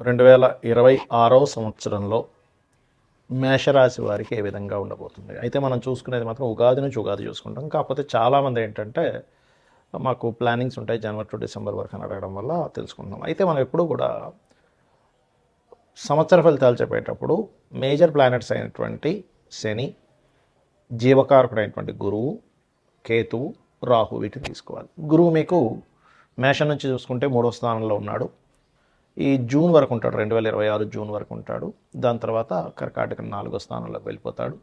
రెండు వేల ఇరవై ఆరో సంవత్సరంలో మేషరాశి వారికి ఏ విధంగా ఉండబోతుంది? అయితే మనం చూసుకునేది మాత్రం ఉగాది నుంచి ఉగాది చూసుకుంటాం. కాకపోతే చాలామంది ఏంటంటే మాకు ప్లానింగ్స్ ఉంటాయి జనవరి టు డిసెంబర్ వరకు అని అడగడం వల్ల తెలుసుకుంటున్నాం. అయితే మనం ఎప్పుడు కూడా సంవత్సర ఫలితాలు చెప్పేటప్పుడు మేజర్ ప్లానెట్స్ అయినటువంటి శని జీవకారకుడైనటువంటి గురువు కేతువు రాహు వీటిని తీసుకోవాలి. గురువు మీకు మేషం నుంచి చూసుకుంటే మూడో స్థానంలో ఉన్నాడు. ఈ జూన్ వరకు ఉంటాడు రెండు వేల ఇరవై ఆరు జూన్ వరకు ఉంటాడు. దాని తర్వాత కర్కాటక నాలుగో స్థానంలోకి వెళ్ళిపోతాడు.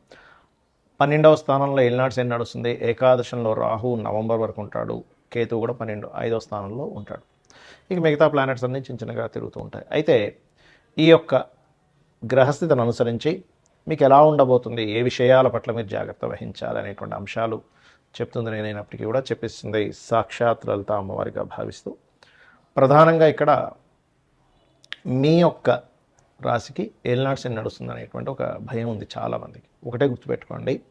పన్నెండవ స్థానంలో ఎల్నాడు శని నడుస్తుంది. ఏకాదశంలో రాహు నవంబర్ వరకు ఉంటాడు. కేతు కూడా పన్నెండు ఐదవ స్థానంలో ఉంటాడు. ఇక మిగతా ప్లానెట్స్ అన్నీ చిన్న చిన్నగా తిరుగుతూ ఉంటాయి. అయితే ఈ యొక్క గ్రహస్థితిని అనుసరించి మీకు ఎలా ఉండబోతుంది ఏ విషయాల పట్ల మీరు జాగ్రత్త వహించాలి అనేటువంటి అంశాలు చెప్తుంది నేనైనప్పటికీ కూడా చెప్పిస్తుంది సాక్షాత్ లలిత అమ్మవారిగా భావిస్తూ. ప్రధానంగా ఇక్కడ మీ యొక్క రాశికి ఏలినాటి శని నడుస్తుంది అనేటువంటి ఒక భయం ఉంది చాలామందికి ఒకటే గుర్తుపెట్టుకోండి.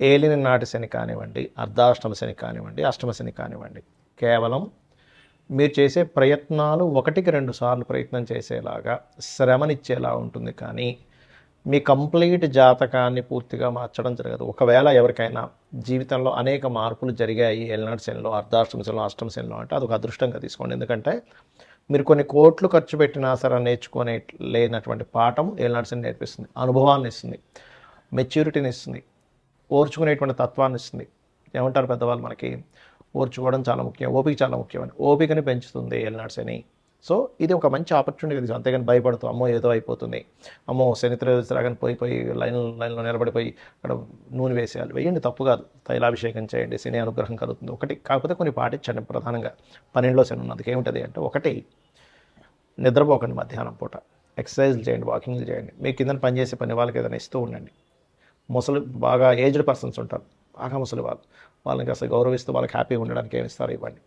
ఏలిని నాటి శని కానివ్వండి అర్ధాష్టమ శని కానివ్వండి అష్టమ శని కానివ్వండి కేవలం మీరు చేసే ప్రయత్నాలు ఒకటికి రెండు సార్లు ప్రయత్నం చేసేలాగా శ్రమనిచ్చేలా ఉంటుంది కానీ మీ కంప్లీట్ జాతకాన్ని పూర్తిగా మార్చడం జరగదు. ఒకవేళ ఎవరికైనా జీవితంలో అనేక మార్పులు జరిగాయి ఏలినాటి శనిలో అర్ధాష్టమ శనిలో అష్టమ శనిలో అంటే అదొక అదృష్టంగా తీసుకోండి. ఎందుకంటే మీరు కొన్ని కోట్లు ఖర్చు పెట్టినా సరే నేర్చుకునే లేనటువంటి పాఠం ఏలినాటి నేర్పిస్తుంది. అనుభవాన్ని ఇస్తుంది. మెచ్యూరిటీని ఇస్తుంది. ఓర్చుకునేటువంటి తత్వాన్ని ఇస్తుంది. ఏమంటారు పెద్దవాళ్ళు మనకి? ఓర్చుకోవడం చాలా ముఖ్యం. ఓపిక చాలా ముఖ్యమని. ఓపికని పెంచుతుంది ఏలినాడు సో ఇది ఒక మంచి ఆపర్చునిటీ ఇది అంతేగాని భయపడుతూ. అమ్మో ఏదో అయిపోతుంది. అమ్మో శనిత్ర రాగానే పోయి పోయి లైన్ లైన్లో నిలబడిపోయి అక్కడ నూనె వేసేయాలి. వేయండి తప్పు కాదు. తైలాభిషేకం చేయండి శని అనుగ్రహం కలుగుతుంది. ఒకటి కాకపోతే కొన్ని పాటించండి ప్రధానంగా. పన్నెండులో శని ఉన్నది. ఏమిటది అంటే ఒకటి నిద్రపోకండి మధ్యాహ్నం పూట. ఎక్సర్సైజ్లు చేయండి వాకింగ్లు చేయండి. మీ కింద పనిచేసే పని వాళ్ళకి ఏదైనా ఇస్తూ ఉండండి. ముసలి బాగా ఏజ్డ్ పర్సన్స్ ఉంటారు. బాగా ముసలి వాళ్ళు. వాళ్ళని కాస్త గౌరవిస్తూ వాళ్ళకి హ్యాపీగా ఉండడానికి ఏమి ఇస్తారు ఇవ్వండి.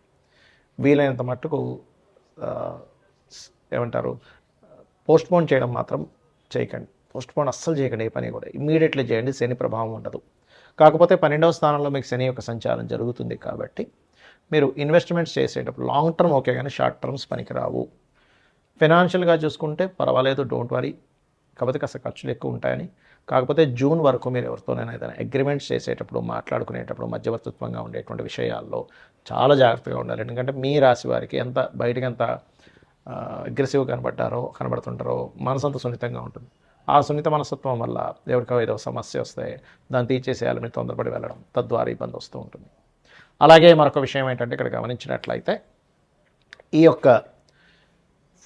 వీలైనంత మట్టుకు ఏమంటారు పోస్ట్పోన్ చేయడం మాత్రం చేయకండి. పోస్ట్పోన్ అస్సలు చేయకండి ఏ పని కూడా. ఇమ్మీడియట్లీ చేయండి శని ప్రభావం ఉండదు. కాకపోతే పన్నెండవ స్థానంలో మీకు శని యొక్క సంచారం జరుగుతుంది కాబట్టి మీరు ఇన్వెస్ట్మెంట్స్ చేసేటప్పుడు లాంగ్ టర్మ్ ఓకే కానీ షార్ట్ టర్మ్స్ పనికిరావు ఫినాన్షియల్గా చూసుకుంటే పర్వాలేదు డోంట్ వరీ కాకపోతే కాస్త ఖర్చులు ఎక్కువ ఉంటాయని. కాకపోతే జూన్ వరకు మీరు ఎవరితోనైనా ఏదైనా అగ్రిమెంట్స్ చేసేటప్పుడు మాట్లాడుకునేటప్పుడు మధ్యవర్తిత్వంగా ఉండేటువంటి విషయాల్లో చాలా జాగ్రత్తగా ఉండాలి. ఎందుకంటే మీ రాశి వారికి ఎంత బయటకి ఎంత అగ్రెసివ్ కనబడ్డారో కనబడుతుంటారో మనసంత సున్నితంగా ఉంటుంది. ఆ సున్నిత మనస్తత్వం వల్ల ఎవరికో ఏదో సమస్య వస్తే దాన్ని తీర్చేసేయాలి మీరు తొందరపడి వెళ్ళడం. తద్వారా ఇబ్బంది వస్తూ ఉంటుంది. అలాగే మరొక విషయం ఏంటంటే ఇక్కడ గమనించినట్లయితే ఈ యొక్క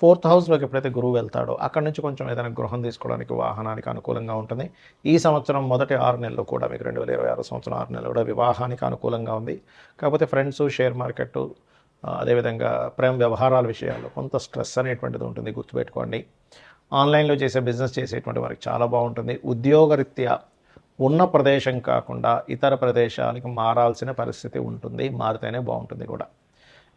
ఫోర్త్ హౌస్లోకి ఎప్పుడైతే గురువు వెళ్తాడో అక్కడ నుంచి కొంచెం ఏదైనా గృహం తీసుకోవడానికి వాహనానికి అనుకూలంగా ఉంటుంది. ఈ సంవత్సరం మొదటి ఆరు నెలలు కూడా మీకు రెండు వేల ఇరవై ఆరు సంవత్సరం ఆరు నెలలు కూడా వివాహానికి అనుకూలంగా ఉంది. కాకపోతే ఫ్రెండ్స్ షేర్ మార్కెట్ అదేవిధంగా ప్రేమ వ్యవహారాల విషయాల్లో కొంత స్ట్రెస్ అనేటువంటిది ఉంటుంది గుర్తుపెట్టుకోండి. ఆన్లైన్లో చేసే బిజినెస్ చేసేటువంటి వారికి చాలా బాగుంటుంది. ఉద్యోగరీత్యా ఉన్న ప్రదేశం కాకుండా ఇతర ప్రదేశాలకు మారాల్సిన పరిస్థితి ఉంటుంది మారితేనే బాగుంటుంది కూడా.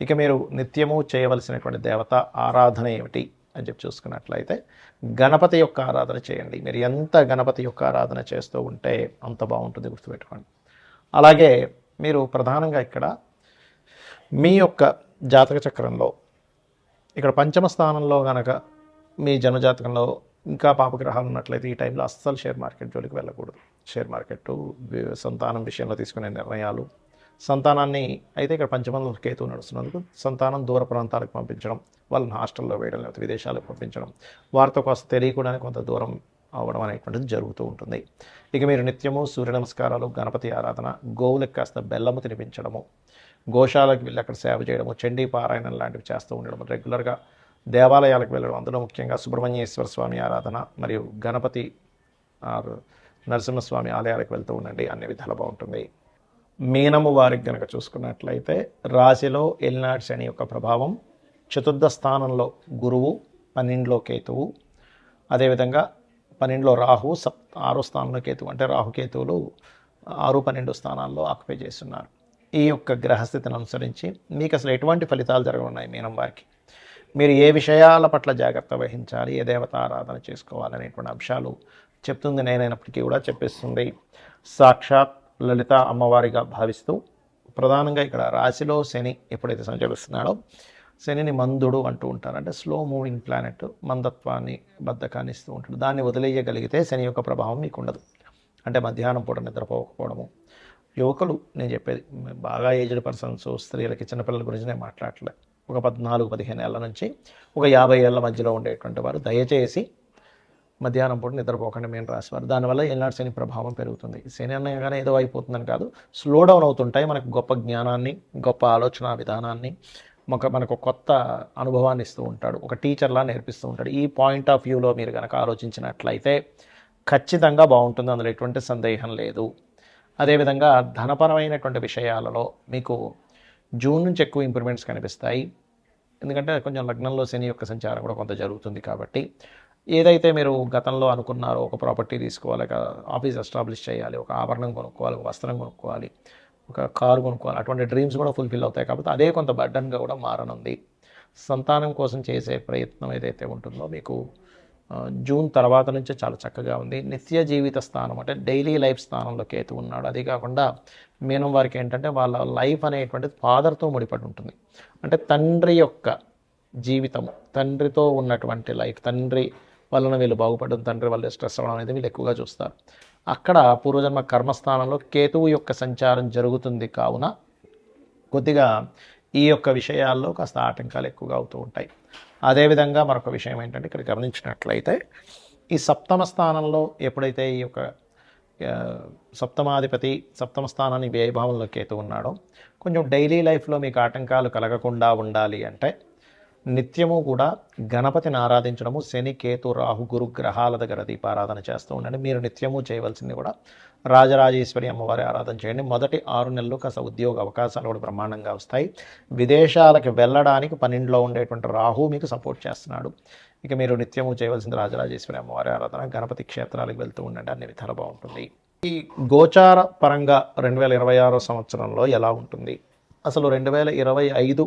ఇక మీరు నిత్యము చేయవలసినటువంటి దేవత ఆరాధన ఏమిటి అని చెప్పి చూసుకున్నట్లయితే గణపతి యొక్క ఆరాధన చేయండి. మీరు ఎంత గణపతి యొక్క ఆరాధన చేస్తూ ఉంటే అంత బాగుంటుంది గుర్తుపెట్టుకోండి. అలాగే మీరు ప్రధానంగా ఇక్కడ మీ యొక్క జాతక చక్రంలో ఇక్కడ పంచమ స్థానంలో కనుక మీ జన్మజాతకంలో ఇంకా పాపగ్రహాలు ఉన్నట్లయితే ఈ టైంలో అస్సలు షేర్ మార్కెట్ జోలికి వెళ్ళకూడదు. షేర్ మార్కెట్ సంతానం విషయంలో తీసుకునే నిర్ణయాలు సంతానాన్ని అయితే ఇక్కడ పంచమంలో కేతు నడుస్తున్నందుకు సంతానం దూర ప్రాంతాలకు పంపించడం వాళ్ళని హాస్టల్లో వేయడం లేకపోతే విదేశాలకు పంపించడం వారితో కాస్త తెలియకుండానే కొంత దూరం అవ్వడం అనేటువంటిది జరుగుతూ ఉంటుంది. ఇక మీరు నిత్యము సూర్య నమస్కారాలు గణపతి ఆరాధన గోవులకు కాస్త బెల్లము తినిపించడము గోశాలకు వెళ్ళి అక్కడ సేవ చేయడము చండీ పారాయణం లాంటివి చేస్తూ ఉండడం రెగ్యులర్గా దేవాలయాలకు వెళ్ళడం అందులో ముఖ్యంగా సుబ్రహ్మణ్యేశ్వర స్వామి ఆరాధన మరియు గణపతి నరసింహస్వామి ఆలయాలకు వెళ్తూ ఉండండి. అన్ని విధాలు బాగుంటుంది. మీనము వారికి కనుక చూసుకున్నట్లయితే రాశిలో ఎల్నాడ్ శని యొక్క ప్రభావం చతుర్థ స్థానంలో గురువు పన్నెండులో కేతువు. అదేవిధంగా పన్నెండులో రాహు సప్ ఆరో స్థానంలో కేతువు. అంటే రాహుకేతువులు ఆరు పన్నెండు స్థానాల్లో ఆక్యుపై చేస్తున్నారు. ఈ యొక్క గ్రహస్థితిని అనుసరించి మీకు అసలు ఎటువంటి ఫలితాలు జరగనున్నాయి మీనం వారికి మీరు ఏ విషయాల పట్ల జాగ్రత్త వహించాలి? ఏ దేవత ఆరాధన చేసుకోవాలనేటువంటి అంశాలు చెప్తుంది నేనైనప్పటికీ కూడా చెప్పిస్తుంది. సాక్షాత్ లలిత అమ్మవారిగా భావిస్తూ ప్రధానంగా ఇక్కడ రాశిలో శని ఎప్పుడైతే సంచరిస్తున్నాడో శనిని మందుడు అంటూ ఉంటారు అంటే స్లో మూవింగ్ ప్లానెట్ మందత్వాన్ని బద్ధకాన్ని ఇస్తూ ఉంటాడు దాన్ని వదిలేయగలిగితే శని యొక్క ప్రభావం మీకు ఉండదు. అంటే మధ్యాహ్నం పూట నిద్రపోకపోవడము యువకులు నేను చెప్పేది బాగా ఏజ్డ్ పర్సన్స్ స్త్రీలకి చిన్నపిల్లల గురించి నేను మాట్లాడలే. ఒక పద్నాలుగు పదిహేను ఏళ్ళ నుంచి ఒక యాభై ఏళ్ళ మధ్యలో ఉండేటువంటి వారు దయచేసి మధ్యాహ్నం పూట నిద్రపోకండి మేము రాసేవారు దానివల్ల ఏనాడు శని ప్రభావం పెరుగుతుంది. శని అనగానే ఏదో అయిపోతుందని కాదు స్లో డౌన్ అవుతుంటాయి మనకు గొప్ప జ్ఞానాన్ని గొప్ప ఆలోచన విధానాన్ని ఒక మనకు కొత్త అనుభవాన్ని ఇస్తూ ఉంటాడు ఒక టీచర్లా నేర్పిస్తూ ఉంటాడు. ఈ పాయింట్ ఆఫ్ వ్యూలో మీరు కనుక ఆలోచించినట్లయితే ఖచ్చితంగా బాగుంటుంది. అందులో ఎటువంటి సందేహం లేదు. అదేవిధంగా ధనపరమైనటువంటి విషయాలలో మీకు జూన్ నుంచి ఎక్కువ ఇంప్రూవ్మెంట్స్ కనిపిస్తాయి. ఎందుకంటే కొంచెం లగ్నంలో శని యొక్క సంచారం కూడా కొంత జరుగుతుంది కాబట్టి ఏదైతే మీరు గతంలో అనుకున్నారో ఒక ప్రాపర్టీ తీసుకోవాలి ఒక ఆఫీస్ ఎస్టాబ్లిష్ చేయాలి ఒక ఆభరణం కొనుక్కోవాలి ఒక వస్త్రం కొనుక్కోవాలి ఒక కారు కొనుక్కోవాలి అటువంటి డ్రీమ్స్ కూడా ఫుల్ఫిల్ అవుతాయి కాబట్టి అదే కొంత బర్డన్గా కూడా మారనుంది. సంతానం కోసం చేసే ప్రయత్నం ఏదైతే ఉంటుందో మీకు జూన్ తర్వాత నుంచే చాలా చక్కగా ఉంది. నిత్య జీవిత స్థానం అంటే డైలీ లైఫ్ స్థానంలో కేతు ఉన్నాడు. అది కాకుండా మీనం వారికి ఏంటంటే వాళ్ళ లైఫ్ అనేటువంటిది ఫాదర్తో ముడిపడి ఉంటుంది. అంటే తండ్రి యొక్క జీవితం తండ్రితో ఉన్నటువంటి లైఫ్ తండ్రి వలన వీళ్ళు బాగుపడడం తండ్రి వల్ల స్ట్రెస్ అవ్వడం అనేది వీళ్ళు ఎక్కువగా చూస్తారు. అక్కడ పూర్వజన్మ కర్మస్థానంలో కేతువు యొక్క సంచారం జరుగుతుంది కావున కొద్దిగా ఈ యొక్క విషయాల్లో కాస్త ఆటంకాలు ఎక్కువగా అవుతూ ఉంటాయి. అదేవిధంగా మరొక విషయం ఏంటంటే ఇక్కడ గమనించినట్లయితే ఈ సప్తమ స్థానంలో ఎప్పుడైతే ఈ యొక్క సప్తమాధిపతి సప్తమ స్థానాన్ని వ్యయభావంలోకి అయితే ఉన్నాడో కొంచెం డైలీ లైఫ్లో మీకు ఆటంకాలు కలగకుండా ఉండాలి అంటే నిత్యము కూడా గణపతిని ఆరాధించడము శని కేతు రాహు గురు గ్రహాల దగ్గర దీపారాధన చేస్తూ ఉండండి. మీరు నిత్యము చేయవలసింది కూడా రాజరాజేశ్వరి అమ్మవారి ఆరాధన చేయండి. మొదటి ఆరు నెలలు కాస్త ఉద్యోగ అవకాశాలు కూడా బ్రహ్మాండంగా వస్తాయి. విదేశాలకు వెళ్ళడానికి పన్నెండులో ఉండేటువంటి రాహు మీకు సపోర్ట్ చేస్తున్నాడు. ఇక మీరు నిత్యము చేయవలసింది రాజరాజేశ్వరి అమ్మవారి ఆరాధన గణపతి క్షేత్రాలకు వెళ్తూ ఉండండి. అన్ని విధాలు బాగుంటుంది. ఈ గోచార పరంగా రెండు వేల ఇరవై ఆరో సంవత్సరంలో ఎలా ఉంటుంది? అసలు రెండు వేల ఇరవై ఐదు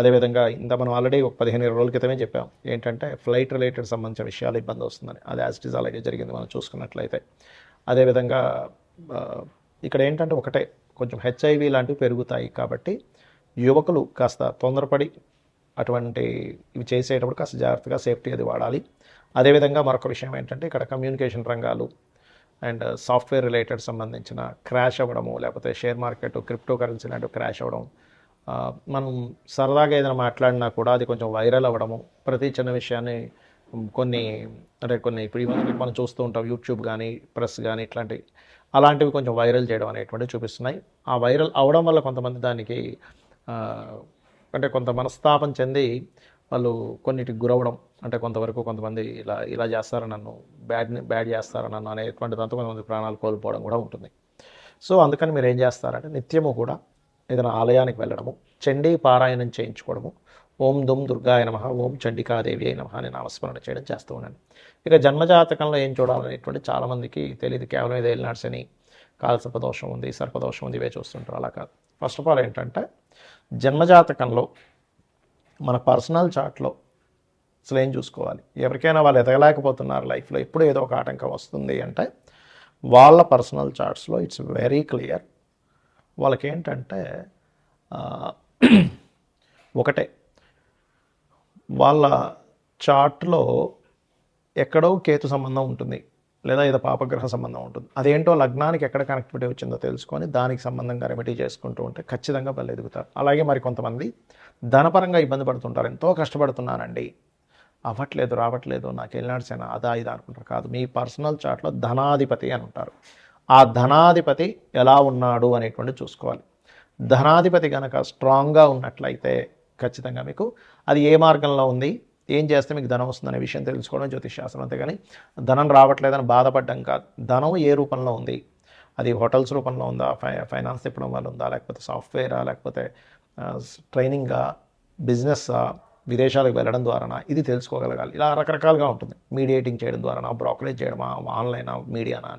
అదేవిధంగా ఇంత మనం ఆల్రెడీ ఒక పదిహేను ఇరవై రోజుల క్రితమే చెప్పాం. ఏంటంటే ఫ్లైట్ రిలేటెడ్ సంబంధించిన విషయాలు ఇబ్బంది వస్తుందని. అది యాజ్ అలాగే జరిగింది మనం చూసుకున్నట్లయితే. అదేవిధంగా ఇక్కడ ఏంటంటే ఒకటే కొంచెం హెచ్ఐవి లాంటివి పెరుగుతాయి కాబట్టి యువకులు కాస్త తొందరపడి అటువంటి ఇవి చేసేటప్పుడు కాస్త జాగ్రత్తగా సేఫ్టీ అది వాడాలి. అదేవిధంగా మరొక విషయం ఏంటంటే ఇక్కడ కమ్యూనికేషన్ రంగాలు అండ్ సాఫ్ట్వేర్ రిలేటెడ్ సంబంధించిన క్రాష్ అవ్వడము లేకపోతే షేర్ మార్కెట్ క్రిప్టో కరెన్సీ లాంటివి క్రాష్ అవ్వడం మనం సరదాగా ఏదైనా మాట్లాడినా కూడా అది కొంచెం వైరల్ అవ్వడము ప్రతి చిన్న విషయాన్ని కొన్ని అంటే కొన్ని ఇప్పుడు ఇవన్నీ మనం చూస్తూ ఉంటాం యూట్యూబ్ కానీ ప్రెస్ కానీ ఇట్లాంటివి అలాంటివి కొంచెం వైరల్ చేయడం అనేటువంటివి చూపిస్తున్నాయి. ఆ వైరల్ అవడం వల్ల కొంతమంది దానికి అంటే కొంత మనస్తాపం చెంది వాళ్ళు కొన్నిటికి గురవడం అంటే కొంతవరకు కొంతమంది ఇలా ఇలా చేస్తారు నన్ను బ్యాడ్ బ్యాడ్ చేస్తారు నన్ను అనేటువంటి దాంతో కొంతమంది ప్రాణాలు కోల్పోవడం కూడా ఉంటుంది. సో అందుకని మీరు ఏం చేస్తారంటే నిత్యము కూడా ఏదైనా ఆలయానికి వెళ్ళడము చండీ పారాయణం చేయించుకోవడము ఓం దుమ్ దుర్గాయ నమ ఓం చండికాదేవి అయిన నమ అని నామస్మరణ చేయడం చేస్తూ ఉన్నాను ఇక జన్మజాతకంలో ఏం చూడాలనేటువంటి చాలామందికి తెలియదు కేవలం ఇది వెళ్ళినాడ్సని కాలసర్పదోషం ఉంది సర్పదోషం ఉంది ఇవే చూస్తుంటారు. అలా కాదు. ఫస్ట్ ఆఫ్ ఆల్ ఏంటంటే జన్మజాతకంలో మన పర్సనల్ చార్ట్లో అసలు ఏం చూసుకోవాలి? ఎవరికైనా వాళ్ళు ఎదగలేకపోతున్నారు లైఫ్లో. ఎప్పుడు ఏదో ఒక ఆటంకం వస్తుంది అంటే వాళ్ళ పర్సనల్ చార్ట్స్లో ఇట్స్ వెరీ క్లియర్ వాళ్ళకి ఏంటంటే ఒకటే. వాళ్ళ చార్ట్లో ఎక్కడో కేతు సంబంధం ఉంటుంది లేదా ఏదో పాపగ్రహ సంబంధం ఉంటుంది. అదేంటో లగ్నానికి ఎక్కడ కనెక్టివిటీ వచ్చిందో తెలుసుకొని దానికి సంబంధంగా రెమెడీ చేసుకుంటూ ఉంటే ఖచ్చితంగా బలి ఎదుగుతారు. అలాగే మరి కొంతమంది ధనపరంగా ఇబ్బంది పడుతుంటారు. ఎంతో కష్టపడుతున్నానండి. అవ్వట్లేదు రావట్లేదు నాకు వెళ్ళినాడ్సేనా అదా ఇది అనుకుంటారు. కాదు మీ పర్సనల్ చార్ట్లో ధనాధిపతి అని ఉంటారు. ఆ ధనాధిపతి ఎలా ఉన్నాడు అనేటువంటి చూసుకోవాలి. ధనాధిపతి కనుక స్ట్రాంగ్గా ఉన్నట్లయితే ఖచ్చితంగా మీకు అది ఏ మార్గంలో ఉంది ఏం చేస్తే మీకు ధనం వస్తుందనే విషయం తెలుసుకోవడం జ్యోతిష్ శాస్త్రం అంతేగాని ధనం రావట్లేదని బాధపడడం కాదు. ధనం ఏ రూపంలో ఉంది? అది హోటల్స్ రూపంలో ఉందా? ఫై ఫైనాన్స్ తిప్పడం వల్ల ఉందా? లేకపోతే సాఫ్ట్వేరా? లేకపోతే ట్రైనింగా? బిజినెస్సా? విదేశాలకు వెళ్ళడం ద్వారానా? ఇది తెలుసుకోగలగాలి. ఇలా రకరకాలుగా ఉంటుంది. మీడియేటింగ్ చేయడం ద్వారానా? బ్రోకరేజ్ చేయడమా? ఆన్లైనా? మీడియానా?